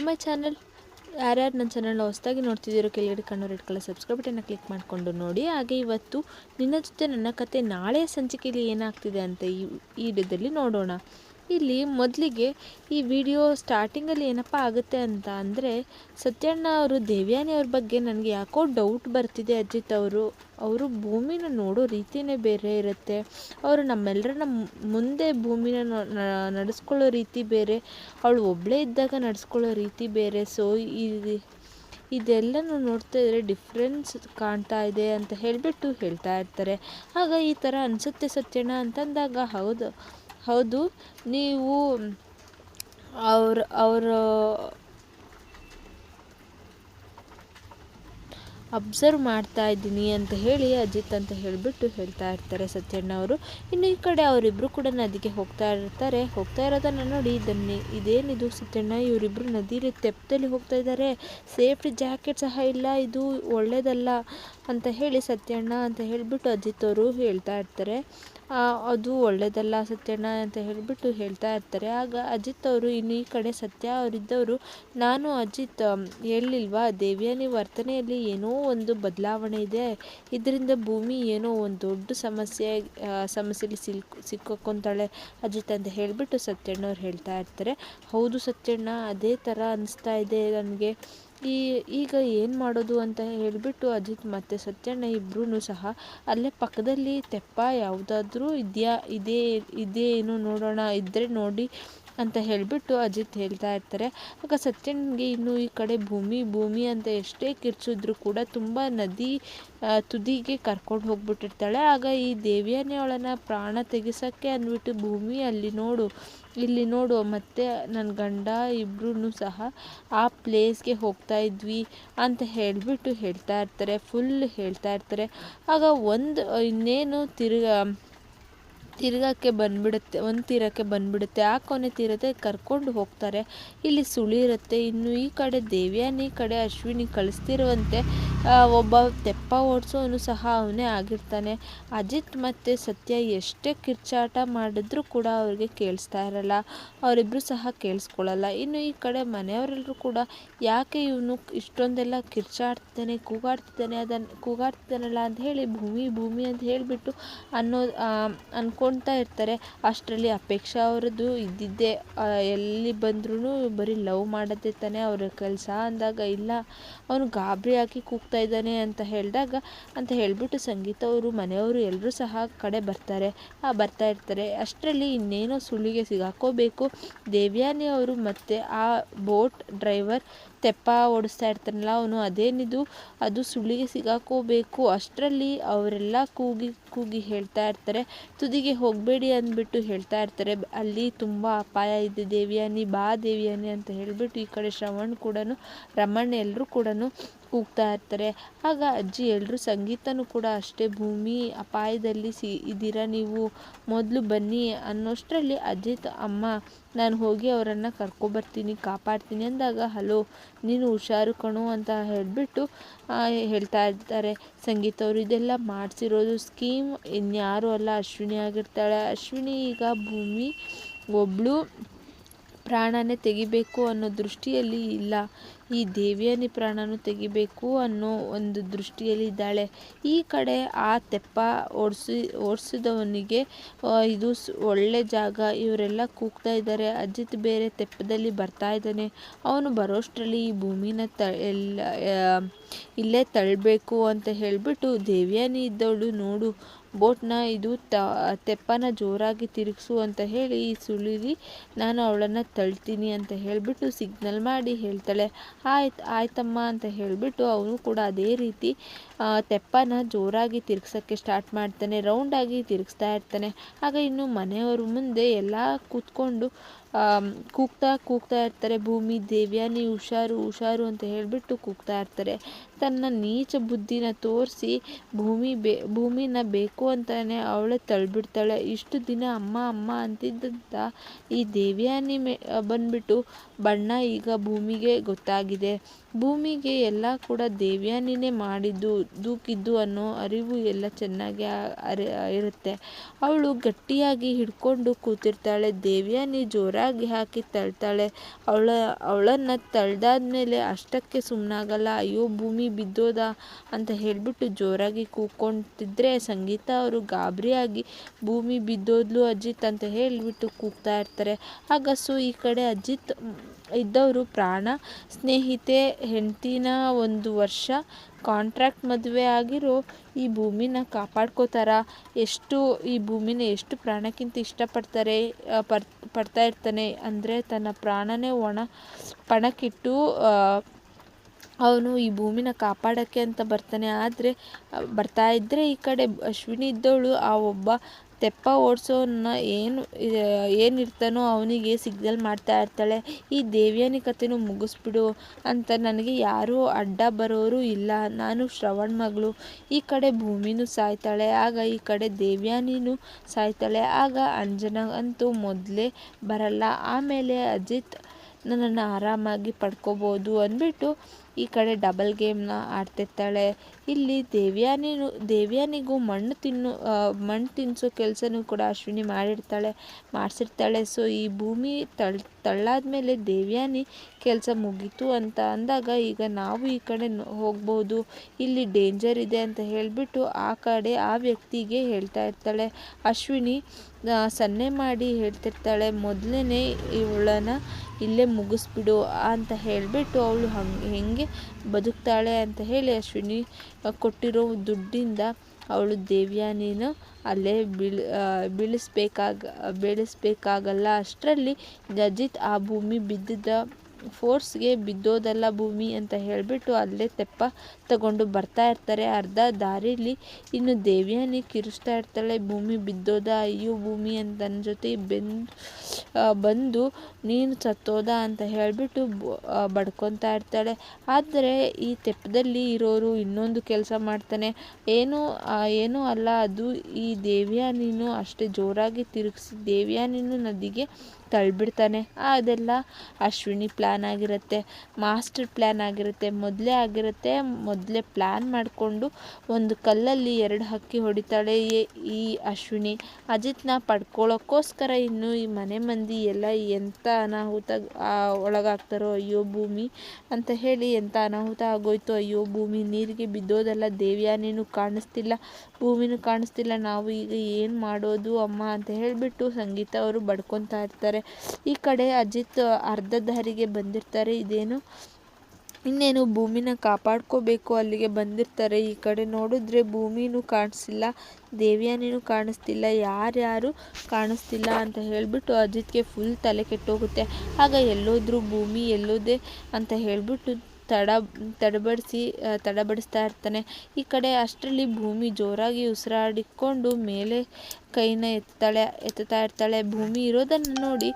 To my channel. ಯಾರ್ಯಾರು ನನ್ನ ಚಾನಲ್ನ ಹೊಸದಾಗಿ ನೋಡ್ತಿದ್ದೀರೋ ಕೆಳಗಡೆ ಕಣ್ಣು ರೆಡ್ ಕಲರ್ ಸಬ್ಸ್ಕ್ರೈಬ್ ಬಟನ್ನ ಕ್ಲಿಕ್ ಮಾಡಿಕೊಂಡು ನೋಡಿ. ಹಾಗೆ ಇವತ್ತು ನಿನ್ನ ಜೊತೆ ನನ್ನ ಕತೆ ನಾಳೆಯ ಸಂಚಿಕೆಯಲ್ಲಿ ಏನಾಗ್ತಿದೆ ಅಂತ ಈ ಈ ವಿಡಿಯೋದಲ್ಲಿ ನೋಡೋಣ. ಇಲ್ಲಿ ಮೊದಲಿಗೆ ಈ ವಿಡಿಯೋ ಸ್ಟಾರ್ಟಿಂಗಲ್ಲಿ ಏನಪ್ಪ ಆಗುತ್ತೆ ಅಂತ ಅಂದರೆ ಸತ್ಯಣ್ಣ ಅವರು, ದೇವ್ಯಾನಿ ಅವ್ರ ಬಗ್ಗೆ ನನಗೆ ಯಾಕೋ ಡೌಟ್ ಬರ್ತಿದೆ ಅಜಿತ್ ಅವರು. ಅವರು ಭೂಮಿನ ನೋಡೋ ರೀತಿಯೇ ಬೇರೆ ಇರುತ್ತೆ. ಅವರು ನಮ್ಮೆಲ್ಲರನ್ನ ಮುಂದೆ ಭೂಮಿನ ನಡೆಸ್ಕೊಳ್ಳೋ ರೀತಿ ಬೇರೆ, ಅವಳು ಒಬ್ಬಳೇ ಇದ್ದಾಗ ನಡೆಸ್ಕೊಳ್ಳೋ ರೀತಿ ಬೇರೆ. ಸೊ ಈ, ಇದೆಲ್ಲನೂ ನೋಡ್ತಾ ಇದ್ರೆ ಡಿಫ್ರೆನ್ಸ್ ಕಾಣ್ತಾ ಇದೆ ಅಂತ ಹೇಳಿಬಿಟ್ಟು ಹೇಳ್ತಾ ಇರ್ತಾರೆ. ಆಗ ಈ ಥರ ಅನಿಸುತ್ತೆ ಸತ್ಯಣ್ಣ ಅಂತಂದಾಗ, ಹೌದು. ಹೌದು. ನೀವು ಅವ್ರ, ಅವರ ಅಬ್ಸರ್ವ್ ಮಾಡ್ತಾ ಇದ್ದೀನಿ ಅಂತ ಹೇಳಿ ಅಜಿತ್ ಅಂತ ಹೇಳಿಬಿಟ್ಟು ಹೇಳ್ತಾ ಇರ್ತಾರೆ ಸತ್ಯಣ್ಣ ಅವರು. ಇನ್ನು ಈ ಕಡೆ ಅವರಿಬ್ಬರು ಕೂಡ ನದಿಗೆ ಹೋಗ್ತಾ ಇರ್ತಾರೆ. ಹೋಗ್ತಾ ಇರೋದನ್ನು ನೋಡಿ ಇದನ್ನೇ ಇದೇನಿದು ಸತ್ಯಣ್ಣ? ಇವರಿಬ್ಬರು ನದಿಲಿ ತೆಪ್ಪದಲ್ಲಿ ಹೋಗ್ತಾ ಇದ್ದಾರೆ ಸೇಫ್ಟಿ ಜಾಕೆಟ್ ಸಹ ಇಲ್ಲ, ಇದು ಒಳ್ಳೆಯದಲ್ಲ ಅಂತ ಹೇಳಿ ಸತ್ಯಣ್ಣ ಅಂತ ಹೇಳಿಬಿಟ್ಟು ಅಜಿತ್ ಅವರು ಹೇಳ್ತಾ ಇರ್ತಾರೆ. ಅದು ಒಳ್ಳೆಯದಲ್ಲ ಸತ್ಯಣ್ಣ ಅಂತ ಹೇಳಿಬಿಟ್ಟು ಹೇಳ್ತಾ ಇರ್ತಾರೆ. ಆಗ ಅಜಿತ್ ಅವರು, ಇನ್ನು ಈ ಕಡೆ ಸತ್ಯ ಅವರಿದ್ದವರು, ನಾನು ಅಜಿತ್ ಹೇಳಿಲ್ವಾ, ದೇವ್ಯಾನಿ ವರ್ತನೆಯಲ್ಲಿ ಏನೋ ಒಂದು ಬದಲಾವಣೆ ಇದೆ. ಇದರಿಂದ ಭೂಮಿ ಏನೋ ಒಂದು ದೊಡ್ಡ ಸಮಸ್ಯೆ ಸಮಸ್ಯೆಯಲ್ಲಿ ಸಿಲ್ಕ್ ಸಿಕ್ಕೊಂತಾಳೆ ಅಜಿತ್ ಅಂತ ಹೇಳಿಬಿಟ್ಟು ಸತ್ಯಣ್ಣವ್ರು ಹೇಳ್ತಾ ಇರ್ತಾರೆ. ಹೌದು ಸತ್ಯಣ್ಣ, ಅದೇ ಥರ ಅನಿಸ್ತಾ ಇದೆ ನನಗೆ. ಈ, ಈಗ ಏನು ಮಾಡೋದು ಅಂತ ಹೇಳಿಬಿಟ್ಟು ಅಜಿತ್ ಮತ್ತು ಸತ್ಯಣ್ಣ ಇಬ್ಬರೂ ಸಹ ಅಲ್ಲೇ ಪಕ್ಕದಲ್ಲಿ ತೆಪ್ಪ ಯಾವುದಾದ್ರೂ ಇದೆಯಾ, ಇದೇ ಇದೇನೋ ನೋಡೋಣ ಇದ್ದರೆ ನೋಡಿ ಅಂತ ಹೇಳಿಬಿಟ್ಟು ಅಜಿತ್ ಹೇಳ್ತಾ ಇರ್ತಾರೆ. ಆಗ ಸತ್ಯನ್ಗೆ ಇನ್ನು ಈ ಕಡೆ ಭೂಮಿ ಭೂಮಿ ಅಂತ ಎಷ್ಟೇ ಕಿರ್ಚಿದ್ರು ಕೂಡ ತುಂಬ ನದಿ ತುದಿಗೆ ಕರ್ಕೊಂಡು ಹೋಗ್ಬಿಟ್ಟಿರ್ತಾಳೆ. ಆಗ ಈ ದೇವಿಯನ್ನೇ ಪ್ರಾಣ ತೆಗಿಸೋಕ್ಕೆ ಅಂದ್ಬಿಟ್ಟು ಭೂಮಿ ಅಲ್ಲಿ ನೋಡು, ಇಲ್ಲಿ ನೋಡು, ಮತ್ತೆ ನನ್ನ ಗಂಡ ಇಬ್ಬರೂ ಸಹ ಆ ಪ್ಲೇಸ್ಗೆ ಹೋಗ್ತಾ ಇದ್ವಿ ಅಂತ ಹೇಳಿಬಿಟ್ಟು ಹೇಳ್ತಾ ಇರ್ತಾರೆ, ಫುಲ್ ಹೇಳ್ತಾ ಇರ್ತಾರೆ. ಆಗ ಒಂದು ಇನ್ನೇನು ತಿರ್ಗಾ ತಿರ್ಗಕ್ಕೆ ಬಂದುಬಿಡುತ್ತೆ, ಒಂದು ತೀರಕ್ಕೆ ಬಂದುಬಿಡುತ್ತೆ. ಆ ಕೊನೆ ತೀರತೆ ಕರ್ಕೊಂಡು ಹೋಗ್ತಾರೆ. ಇಲ್ಲಿ ಸುಳಿ ಇರುತ್ತೆ. ಇನ್ನು ಈ ಕಡೆ ದೇವ್ಯಾನಿ ಕಡೆ ಅಶ್ವಿನಿ ಕಳಿಸ್ತಿರುವಂತೆ ಒಬ್ಬ ತೆಪ್ಪ ಓಡಿಸೋನು ಸಹ ಅವನೇ ಆಗಿರ್ತಾನೆ. ಅಜಿತ್ ಮತ್ತು ಸತ್ಯ ಎಷ್ಟೇ ಕಿರ್ಚಾಟ ಮಾಡಿದ್ರೂ ಕೂಡ ಅವ್ರಿಗೆ ಕೇಳಿಸ್ತಾ ಇರಲ್ಲ. ಅವರಿಬ್ಬರು ಸಹ ಕೇಳಿಸ್ಕೊಳ್ಳಲ್ಲ. ಇನ್ನು ಈ ಕಡೆ ಮನೆಯವರೆಲ್ಲರೂ ಕೂಡ ಯಾಕೆ ಇವನು ಇಷ್ಟೊಂದೆಲ್ಲ ಕಿರ್ಚಾಡ್ತಾನೆ ಕೂಗಾಡ್ತಿದ್ದಾನೆ ಅದನ್ನು ಕೂಗಾಡ್ತಿದ್ದಾನಲ್ಲ ಅಂತ ಹೇಳಿ ಭೂಮಿ ಭೂಮಿ ಅಂತ ಹೇಳಿಬಿಟ್ಟು ಅನ್ನೋ ಅಂದ್ಕೊಳ್ತಾ ಇರ್ತಾರೆ. ಅಷ್ಟರಲ್ಲಿ ಅಪೇಕ್ಷಾ ಅವರದ್ದು ಇದ್ದಿದ್ದೇ ಎಲ್ಲಿ ಬಂದ್ರೂ ಬರೀ ಲವ್ ಮಾಡೋದೇ ತಾನೇ ಅವರ ಕೆಲಸ ಅಂದಾಗ, ಇಲ್ಲ, ಅವನು ಗಾಬರಿ ಹಾಕಿ ಕೂಗ್ತಾ ಇದ್ದಾನೆ ಅಂತ ಹೇಳಿದಾಗ, ಅಂತ ಹೇಳಿಬಿಟ್ಟು ಸಂಗೀತ ಅವರು, ಮನೆಯವರು ಎಲ್ಲರೂ ಸಹ ಕಡೆ ಬರ್ತಾರೆ. ಬರ್ತಾ ಇರ್ತಾರೆ. ಅಷ್ಟರಲ್ಲಿ ಇನ್ನೇನೋ ಸುಳಿಗೆ ಸಿಗಾಕೋಬೇಕು. ದೇವ್ಯಾನಿ ಅವರು ಮತ್ತು ಆ ಬೋಟ್ ಡ್ರೈವರ್ ತೆಪ್ಪ ಓಡಿಸ್ತಾ ಇರ್ತಾನಲ್ಲ ಅವನು ಅದೇನಿದು, ಅದು ಸುಳಿಗೆ ಸಿಗಾಕೋಬೇಕು. ಅಷ್ಟರಲ್ಲಿ ಅವರೆಲ್ಲ ಕೂಗಿ ಕೂಗಿ ಹೇಳ್ತಾ ಇರ್ತಾರೆ. ತುದಿಗೆ ಹೋಗಬೇಡಿ ಅಂದ್ಬಿಟ್ಟು ಹೇಳ್ತಾ ಇರ್ತಾರೆ. ಅಲ್ಲಿ ತುಂಬ ಅಪಾಯ ಇದೆ ದೇವಿಯಾನಿ, ಬಾ ದೇವಿಯಾನಿ ಅಂತ ಹೇಳಿಬಿಟ್ಟು ಈ ಕಡೆ ಶ್ರವಣ್ ಕೂಡ ರಮಣ್ ಎಲ್ಲರೂ ಕೂಡ ಕೂಗ್ತಾ ಇರ್ತಾರೆ. ಆಗ ಅಜ್ಜಿ ಎಲ್ಲರೂ ಸಂಗೀತನೂ ಕೂಡ ಅಷ್ಟೇ, ಭೂಮಿ ಅಪಾಯದಲ್ಲಿ ಸಿ, ಇದ್ದೀರಾ ನೀವು? ಮೊದಲು ಬನ್ನಿ ಅನ್ನೋಷ್ಟರಲ್ಲಿ ಅಜಿತ್, ಅಮ್ಮ, ನಾನು ಹೋಗಿ ಅವರನ್ನು ಕರ್ಕೊಬರ್ತೀನಿ, ಕಾಪಾಡ್ತೀನಿ ಅಂದಾಗ, ಹಲೋ, ನೀನು ಹುಷಾರು ಕಣು ಅಂತ ಹೇಳಿಬಿಟ್ಟು ಹೇಳ್ತಾ ಇರ್ತಾರೆ. ಸಂಗೀತ ಅವರು ಇದೆಲ್ಲ ಮಾಡಿಸಿರೋದು ಸ್ಕೀಮ್. ಇನ್ಯಾರೂ ಅಲ್ಲ, ಅಶ್ವಿನಿ ಆಗಿರ್ತಾಳೆ. ಅಶ್ವಿನಿ ಈಗ ಭೂಮಿ ಒಬ್ಬಳು ಪ್ರಾಣನೇ ತೆಗಿಬೇಕು ಅನ್ನೋ ದೃಷ್ಟಿಯಲ್ಲಿ ಇಲ್ಲ. ಈ ದೇವಿಯನಿ ಪ್ರಾಣನೂ ತೆಗಿಬೇಕು ಅನ್ನೋ ಒಂದು ದೃಷ್ಟಿಯಲ್ಲಿ ಇದ್ದಾಳೆ. ಈ ಕಡೆ ಆ ತೆಪ್ಪ ಓಡಿಸಿ, ಓಡಿಸಿದವನಿಗೆ ಇದು ಒಳ್ಳೆ ಜಾಗ. ಇವರೆಲ್ಲ ಕೂಗ್ತಾ ಇದ್ದಾರೆ. ಅಜಿತ್ ಬೇರೆ ತೆಪ್ಪದಲ್ಲಿ ಬರ್ತಾ ಇದ್ದಾನೆ. ಅವನು ಬರೋಷ್ಟರಲ್ಲಿ ಈ ಭೂಮಿನ ತ, ಎಲ್ಲ ಇಲ್ಲೇ ತಳ್ಳಬೇಕು ಅಂತ ಹೇಳಿಬಿಟ್ಟು ದೇವಿಯಾನಿ ಇದ್ದವಳು ನೋಡು ಬೋಟ್ನ ಇದು ತೆಪ್ಪನ ಜೋರಾಗಿ ತಿರುಗಿಸು ಅಂತ ಹೇಳಿ ಈ ಸುಳಿಲಿ ನಾನು ಅವಳನ್ನು ತಳ್ತೀನಿ ಅಂತ ಹೇಳಿಬಿಟ್ಟು ಸಿಗ್ನಲ್ ಮಾಡಿ ಹೇಳ್ತಾಳೆ. ಆಯ್ತು, ಆಯ್ತಮ್ಮ ಅಂತ ಹೇಳಿಬಿಟ್ಟು ಅವನು ಕೂಡ ಅದೇ ರೀತಿ ತೆಪ್ಪನ ಜೋರಾಗಿ ತಿರ್ಗ್ಸೋಕ್ಕೆ ಸ್ಟಾರ್ಟ್ ಮಾಡ್ತಾನೆ. ರೌಂಡಾಗಿ ತಿರುಗಿಸ್ತಾ ಇರ್ತಾನೆ. ಆಗ ಇನ್ನು ಮನೆಯವರು ಮುಂದೆ ಎಲ್ಲ ಕೂತ್ಕೊಂಡು ಕೂಗ್ತಾ ಕೂಗ್ತಾ ಇರ್ತಾರೆ, ಭೂಮಿ, ದೇವ್ಯಾನಿ, ಹುಷಾರು ಹುಷಾರು ಅಂತ ಹೇಳಿಬಿಟ್ಟು ಕೂಗ್ತಾ ಇರ್ತಾರೆ. ತನ್ನ ನೀಚ ಬುದ್ಧಿನ ತೋರಿಸಿ ಭೂಮಿ ಬೇ, ಭೂಮಿನ ಬೇಕು ಅಂತಾನೆ ಅವಳೆ ತಳ್ಳಿಬಿಡ್ತಾಳೆ ಇಷ್ಟು ದಿನ ಅಮ್ಮ ಅಮ್ಮ ಅಂತಿದ್ದಂಥ ಈ ದೇವ್ಯಾನಿ ಮೇ, ಬಂದುಬಿಟ್ಟು ಬಣ್ಣ ಈಗ ಭೂಮಿಗೆ ಗೊತ್ತಾಗಿದೆ. ಭೂಮಿಗೆ ಎಲ್ಲ ಕೂಡ ದೇವ್ಯಾನಿನೇ ಮಾಡಿದ್ದು, ದೂಕಿದ್ದು ಅನ್ನೋ ಅರಿವು ಎಲ್ಲ ಚೆನ್ನಾಗಿ ಅರಿ, ಇರುತ್ತೆ. ಅವಳು ಗಟ್ಟಿಯಾಗಿ ಹಿಡ್ಕೊಂಡು ಕೂತಿರ್ತಾಳೆ, ದೇವ್ಯಾನಿ ಜೋರಾಗಿ ಹಾಕಿ ತಳ್ತಾಳೆ. ಅವಳ, ಅವಳನ್ನು ತಳ್ದಾದ್ಮೇಲೆ ಅಷ್ಟಕ್ಕೆ ಸುಮ್ಮನಾಗಲ್ಲ ಅಯ್ಯೋ ಭೂಮಿ ಬಿದ್ದೋದ ಅಂತ ಹೇಳಿಬಿಟ್ಟು ಜೋರಾಗಿ ಕೂಗ್ಕೊತಿದ್ರೆ ಸಂಗೀತ ಅವರು ಗಾಬರಿಯಾಗಿ, ಭೂಮಿ ಬಿದ್ದೋದ್ಲು ಅಜಿತ್ ಅಂತ ಹೇಳಿಬಿಟ್ಟು ಕೂಗ್ತಾ ಇರ್ತಾರೆ. ಆಗ ಸೊ ಈ ಕಡೆ ಅಜಿತ್ ಇದ್ದವರು ಪ್ರಾಣ ಸ್ನೇಹಿತೆ, ಹೆಂಡ್ತಿನ ಒಂದು ವರ್ಷ ಕಾಂಟ್ರಾಕ್ಟ್ ಮದುವೆ ಆಗಿರೋ ಈ ಭೂಮಿನ ಕಾಪಾಡ್ಕೋತಾರ. ಎಷ್ಟು ಈ ಭೂಮಿನ ಎಷ್ಟು ಪ್ರಾಣಕ್ಕಿಂತ ಇಷ್ಟಪಡ್ತಾರೆ ಪಡ್ ಪಡ್ತಾ ಇರ್ತಾನೆ ಅಂದರೆ ತನ್ನ ಪ್ರಾಣನೇ ಒಣ ಪಣಕ್ಕಿಟ್ಟು ಅವನು ಈ ಭೂಮಿನ ಕಾಪಾಡೋಕ್ಕೆ ಅಂತ ಬರ್ತಾನೆ. ಆದರೆ ಬರ್ತಾ ಇದ್ದರೆ ಈ ಕಡೆ ಅಶ್ವಿನಿ ಇದ್ದವಳು, ಆ ಒಬ್ಬ ತೆಪ್ಪ ಓಡಿಸೋನ್ನ ಏನು ಏನಿರ್ತಾನೋ ಅವನಿಗೆ ಸಿಗ್ನಲ್ ಮಾಡ್ತಾ ಇರ್ತಾಳೆ. ಈ ದೇವ್ಯಾನಿ ಕಥೆನೂ ಮುಗಿಸ್ಬಿಡು ಅಂತ ನನಗೆ ಯಾರೂ ಅಡ್ಡ ಬರೋರು ಇಲ್ಲ. ನಾನು ಶ್ರವಣ್ ಮಗಳು. ಈ ಕಡೆ ಭೂಮಿನೂ ಸಾಯ್ತಾಳೆ, ಆಗ ಈ ಕಡೆ ದೇವ್ಯಾನಿನೂ ಸಾಯ್ತಾಳೆ, ಆಗ ಅಂಜನ ಅಂತೂ ಮೊದಲೇ ಬರಲ್ಲ. ಆಮೇಲೆ ಅಜಿತ್ ನನ್ನನ್ನು ಆರಾಮಾಗಿ ಪಡ್ಕೋಬೋದು ಅಂದ್ಬಿಟ್ಟು ಈ ಕಡೆ ಡಬಲ್ ಗೇಮ್ನ ಆಡ್ತಿರ್ತಾಳೆ. ಇಲ್ಲಿ ದೇವ್ಯಾನಿನು ದೇವ್ಯಾನಿಗೂ ಮಣ್ಣು ತಿನ್ನು ಮಣ್ಣು ತಿನ್ನಿಸೋ ಕೆಲಸನೂ ಕೂಡ ಅಶ್ವಿನಿ ಮಾಡಿರ್ತಾಳೆ, ಮಾಡಿಸಿರ್ತಾಳೆ. ಸೊ ಈ ಭೂಮಿ ತಳ್ ತಳ್ಳಾದ ಮೇಲೆ ದೇವ್ಯಾನಿ ಕೆಲಸ ಮುಗೀತು ಅಂತ ಅಂದಾಗ ಈಗ ನಾವು ಈ ಕಡೆ ಹೋಗ್ಬೋದು. ಇಲ್ಲಿ ಡೇಂಜರ್ ಇದೆ ಅಂತ ಹೇಳಿಬಿಟ್ಟು ಆ ಕಡೆ ಆ ವ್ಯಕ್ತಿಗೆ ಹೇಳ್ತಾ ಇರ್ತಾಳೆ. ಅಶ್ವಿನಿ ಸನ್ನೆ ಮಾಡಿ ಹೇಳ್ತಿರ್ತಾಳೆ, ಮೊದಲನೇ ಇವಳನ್ನು ಇಲ್ಲೇ ಮುಗಿಸ್ಬಿಡು ಅಂತ ಹೇಳಿಬಿಟ್ಟು ಅವಳು ಹಂಗೆ ಹೆಂಗೆ ಬದುಕ್ತಾಳೆ ಅಂತ ಹೇಳಿ ಅಶ್ವಿನಿ ಕೊಟ್ಟಿರೋ ದುಡ್ಡಿಂದ ಅವಳು ದೇವ್ಯಾನಿನ ಅಲ್ಲೇ ಬೀಳ್ ಬೀಳಿಸ್ಬೇಕಾಗ, ಬೀಳಿಸ್ಬೇಕಾಗಲ್ಲ. ಅಷ್ಟರಲ್ಲಿ ಅಜಿತ್ ಆ ಭೂಮಿ ಬಿದ್ದಿದ್ದ ಫೋರ್ಸ್ಗೆ ಬಿದ್ದೋದಲ್ಲ ಭೂಮಿ ಅಂತ ಹೇಳಿಬಿಟ್ಟು ಅಲ್ಲೇ ತೆಪ್ಪ ತಗೊಂಡು ಬರ್ತಾ ಇರ್ತಾರೆ. ಅರ್ಧ ದಾರಿಲಿ ಇನ್ನು ದೇವ್ಯಾನಿ ಕಿರಿಸ್ತಾ ಇರ್ತಾಳೆ. ಭೂಮಿ ಬಿದ್ದೋದ, ಅಯ್ಯೋ ಭೂಮಿ ಅಂತ ನನ್ನ ಜೊತೆ ಬೆಂದು ಬಂದು ನೀನು ಸತ್ತೋದ ಅಂತ ಹೇಳಿಬಿಟ್ಟು ಬಡ್ಕೊತಾ ಇರ್ತಾಳೆ. ಆದರೆ ಈ ತೆಪ್ಪದಲ್ಲಿ ಇರೋರು ಇನ್ನೊಂದು ಕೆಲಸ ಮಾಡ್ತಾನೆ. ಏನು ಏನೂ ಅಲ್ಲ. ಅದು ಈ ದೇವ್ಯಾನಿನೂ ಅಷ್ಟೇ ಜೋರಾಗಿ ತಿರುಗಿಸಿ ದೇವ್ಯಾನಿನೂ ನದಿಗೆ ತಳ್ಳಿಬಿಡ್ತಾನೆ ಅದೆಲ್ಲ ಅಶ್ವಿನಿ ಪ್ಲ್ಯಾನ್ ಆಗಿರುತ್ತೆ. ಮಾಸ್ಟರ್ ಪ್ಲ್ಯಾನ್ ಆಗಿರುತ್ತೆ. ಮೊದಲೇ ಆಗಿರುತ್ತೆ. ಮೊದಲೇ ಪ್ಲ್ಯಾನ್ ಮಾಡಿಕೊಂಡು ಒಂದು ಕಲ್ಲಲ್ಲಿ ಎರಡು ಹಕ್ಕಿ ಹೊಡಿತಾಳೆ ಈ ಅಶ್ವಿನಿ. ಅಜಿತ್ನ ಪಡ್ಕೊಳ್ಳೋಕ್ಕೋಸ್ಕರ ಇನ್ನು ಈ ಮನೆ ಮಂದಿ ಎಲ್ಲ ಎಂಥ ಅನಾಹುತ ಒಳಗಾಗ್ತಾರೋ ಅಯ್ಯೋ ಭೂಮಿ ಅಂತ ಹೇಳಿ ಎಂಥ ಅನಾಹುತ ಆಗೋಯ್ತು ಅಯ್ಯೋ ಭೂಮಿ. ನೀರಿಗೆ ಬಿದ್ದೋದೆಲ್ಲ ದೇವ್ಯಾನೇನು ಕಾಣಿಸ್ತಿಲ್ಲ. ಭೂಮಿನೂ ಕಾಣಿಸ್ತಿಲ್ಲ. ನಾವು ಈಗ ಏನು ಮಾಡೋದು ಅಮ್ಮ ಅಂತ ಹೇಳಿಬಿಟ್ಟು ಸಂಗೀತ ಅವರು ಬಡ್ಕೊತಾ ಇರ್ತಾರೆ. ಈ ಕಡೆ ಅಜಿತ್ ಅರ್ಧ ದಾರಿಗೆ ಬಂದಿರ್ತಾರೆ. ಇದೇನು? ಇನ್ನೇನು ಭೂಮಿನ ಕಾಪಾಡ್ಕೋಬೇಕು ಅಲ್ಲಿಗೆ ಬಂದಿರ್ತಾರೆ. ಈ ಕಡೆ ನೋಡಿದ್ರೆ ಭೂಮಿನೂ ಕಾಣಿಸ್ತಿಲ್ಲ ದೇವ್ಯಾನಿನೂ ಕಾಣಿಸ್ತಿಲ್ಲ, ಯಾರ್ಯಾರು ಕಾಣಿಸ್ತಿಲ್ಲ ಅಂತ ಹೇಳಿಬಿಟ್ಟು ಅಜಿತ್ಗೆ ಫುಲ್ ತಲೆ ಕೆಟ್ಟೋಗುತ್ತೆ. ಆಗ ಎಲ್ಲೋದ್ರು ಭೂಮಿ ಎಲ್ಲೋದೆ ಅಂತ ಹೇಳಿಬಿಟ್ಟು ತಡ, ತಡಬಡಿಸಿ ತಡಬಡಿಸ್ತಾ ಇರ್ತಾನೆ. ಈ ಕಡೆ ಅಷ್ಟರಲ್ಲಿ ಭೂಮಿ ಜೋರಾಗಿ ಉಸಿರಾಡಿಕೊಂಡು ಮೇಲೆ ಕೈನ ಎತ್ತಾಳೆ, ಎತ್ತುತ್ತಾ ಇರ್ತಾಳೆ. ಭೂಮಿ ಇರೋದನ್ನು ನೋಡಿ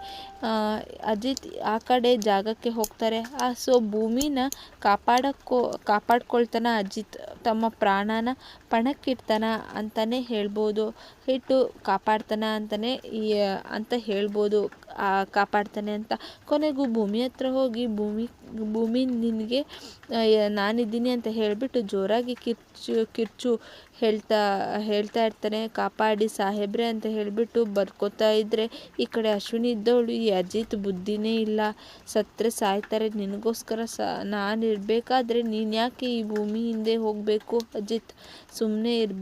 ಅಜಿತ್ ಆ ಕಡೆ ಜಾಗಕ್ಕೆ ಹೋಗ್ತಾರೆ. ಆ, ಸೊ ಭೂಮಿನ ಕಾಪಾಡಕ್ಕೋ, ಕಾಪಾಡ್ಕೊಳ್ತಾನೆ ಅಜಿತ್. ತಮ್ಮ ಪ್ರಾಣನ ಪಣಕ್ಕಿಡ್ತಾನ ಅಂತಲೇ ಹೇಳ್ಬೋದು. ಇಟ್ಟು ಕಾಪಾಡ್ತಾನ ಅಂತಲೇ ಈ ಅಂತ ಹೇಳ್ಬೋದು. ಕಾಪಾಡ್ತಾನೆ ಅಂತ. ಕೊನೆಗೂ ಭೂಮಿ ಹತ್ರ ಹೋಗಿ ಭೂಮಿ ಭೂಮಿ ನಿನಗೆ ನಾನಿದ್ದೀನಿ ಅಂತ ಹೇಳಿಬಿಟ್ಟು ಜೋರಾಗಿ ಕಿರ್ಚು ಕಿರ್ಚು ಹೇಳ್ತಾ ಹೇಳ್ತಾ ಇರ್ತಾನೆ. ಕಾಪಾಡಿ ಸಾಹೇಬ್ರೆ ಅಂತ ಹೇಳಿಬಿಟ್ಟು ಬರ್ಕೋತಾ ಇದ್ದರೆ ಈ ಕಡೆ ಅಶ್ವಿನಿ ಇದ್ದವಳು, ಈ ಅಜಿತ್ ಬುದ್ಧಿನೇ ಇಲ್ಲ. ಸತ್ತರೆ ಸಾಯ್ತಾರೆ. ನಿನಗೋಸ್ಕರ ಸ ನಾನು ಇರಬೇಕಾದ್ರೆ ನೀನು ಯಾಕೆ ಈ ಭೂಮಿ ಹಿಂದೆ ಹೋಗಬೇಕು? ಅಜಿತ್ ಸುಮ್ಮನೆ ಇರ್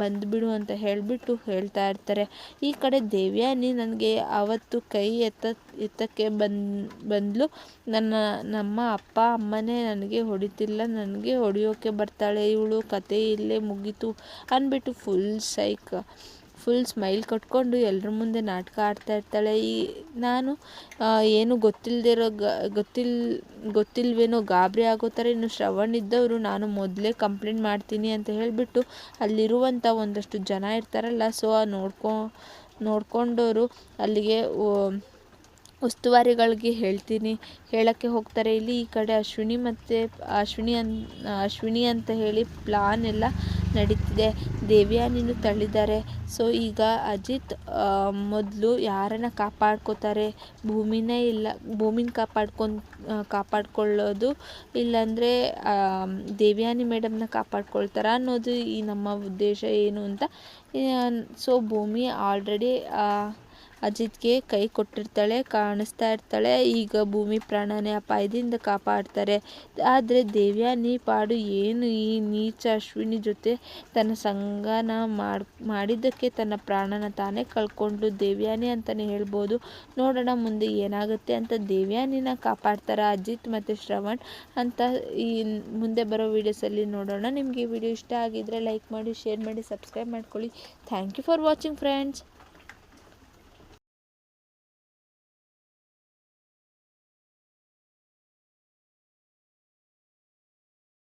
ಬಂದುಬಿಡು ಅಂತ ಹೇಳಿಬಿಟ್ಟು ಹೇಳ್ತಾ ಇರ್ತಾರೆ. ಈ ಕಡೆ ದೇವ್ಯಾನಿ ನನಗೆ ಆವತ್ತು ಕೈ ಎತ್ತ ಎತ್ತಕ್ಕೆ ಬಂದು, ಬಂದಲು. ನನ್ನ, ನಮ್ಮ ಅಪ್ಪ, ಅಮ್ಮನೇ ನನಗೆ ಹೊಡಿತಿಲ್ಲ. ನನಗೆ ಹೊಡಿಯೋಕ್ಕೆ ಬರ್ತಾಳೆ. ಇವಳು ಕತೆ ಇಲ್ಲೇ ಮುಗೀತು ಅಂದ್ಬಿಟ್ಟು ಫುಲ್ ಸೈಕ್ ಫುಲ್ ಸ್ಮೈಲ್ ಕಟ್ಕೊಂಡು ಎಲ್ಲರ ಮುಂದೆ ನಾಟಕ ಆಡ್ತಾ ಇರ್ತಾಳೆ. ಈ, ನಾನು ಏನು ಗೊತ್ತಿಲ್ಲದೆ ಇರೋ ಗ, ಗೊತ್ತಿಲ್, ಗೊತ್ತಿಲ್ವೇನೋ ಗಾಬರಿ ಆಗೋ ಥರ ಇನ್ನು ಶ್ರವಣ್ ಇದ್ದವರು ನಾನು ಮೊದಲೇ ಕಂಪ್ಲೇಂಟ್ ಮಾಡ್ತೀನಿ ಅಂತ ಹೇಳಿಬಿಟ್ಟು ಅಲ್ಲಿರುವಂಥ ಒಂದಷ್ಟು ಜನ ಇರ್ತಾರಲ್ಲ ಸೊ ನೋಡ್ಕೊ ನೋಡ್ಕೊಂಡವರು ಅಲ್ಲಿಗೆ ಉಸ್ತುವಾರಿಗಳಿಗೆ ಹೇಳ್ತೀನಿ. ಹೇಳೋಕ್ಕೆ ಹೋಗ್ತಾರೆ. ಇಲ್ಲಿ ಈ ಕಡೆ ಅಶ್ವಿನಿ ಮತ್ತು ಅಶ್ವಿನಿ ಅನ್, ಅಶ್ವಿನಿ ಅಂತ ಹೇಳಿ ಪ್ಲಾನ್ ಎಲ್ಲ ನಡೀತಿದೆ. ದೇವ್ಯಾನಿನೂ ತಳ್ಳಿದ್ದಾರೆ ಸೊ ಈಗ ಅಜಿತ್ ಮೊದಲು ಯಾರನ್ನ ಕಾಪಾಡ್ಕೋತಾರೆ? ಭೂಮಿನೇ ಇಲ್ಲ. ಭೂಮಿನ ಕಾಪಾಡ್ಕೊಂಡು ಕಾಪಾಡ್ಕೊಳ್ಳೋದು ಇಲ್ಲಾಂದರೆ ದೇವ್ಯಾನಿ ಮೇಡಮ್ನ ಕಾಪಾಡ್ಕೊಳ್ತಾರ ಅನ್ನೋದು ಈ ನಮ್ಮ ಉದ್ದೇಶ ಏನು ಅಂತ. ಸೊ ಭೂಮಿ ಆಲ್ರೆಡಿ ಅಜಿತ್ಗೆ ಕೈ ಕೊಟ್ಟಿರ್ತಾಳೆ, ಕಾಣಿಸ್ತಾ ಇರ್ತಾಳೆ. ಈಗ ಭೂಮಿ ಪ್ರಾಣನೇ ಅಪಾಯದಿಂದ ಕಾಪಾಡ್ತಾರೆ. ಆದರೆ ದೇವ್ಯಾನಿ ಪಾಡು ಏನು? ಈ ನೀಚ ಅಶ್ವಿನಿ ಜೊತೆ ತನ್ನ ಸಂಗನ ಮಾಡಿ, ಮಾಡಿದ್ದಕ್ಕೆ ತನ್ನ ಪ್ರಾಣನ ತಾನೇ ಕಳ್ಕೊಂಡು ದೇವ್ಯಾನಿ ಅಂತಲೇ ಹೇಳ್ಬೋದು. ನೋಡೋಣ ಮುಂದೆ ಏನಾಗುತ್ತೆ ಅಂತ ದೇವ್ಯಾನಿನ ಕಾಪಾಡ್ತಾರೆ ಅಜಿತ್ ಮತ್ತು ಶ್ರವಣ್ ಅಂತ ಈ ಮುಂದೆ ಬರೋ ವೀಡಿಯೋಸಲ್ಲಿ ನೋಡೋಣ. ನಿಮಗೆ ಈ ವಿಡಿಯೋ ಇಷ್ಟ ಆಗಿದ್ದರೆ ಲೈಕ್ ಮಾಡಿ, ಶೇರ್ ಮಾಡಿ, ಸಬ್ಸ್ಕ್ರೈಬ್ ಮಾಡ್ಕೊಳ್ಳಿ. Thank you for watching friends.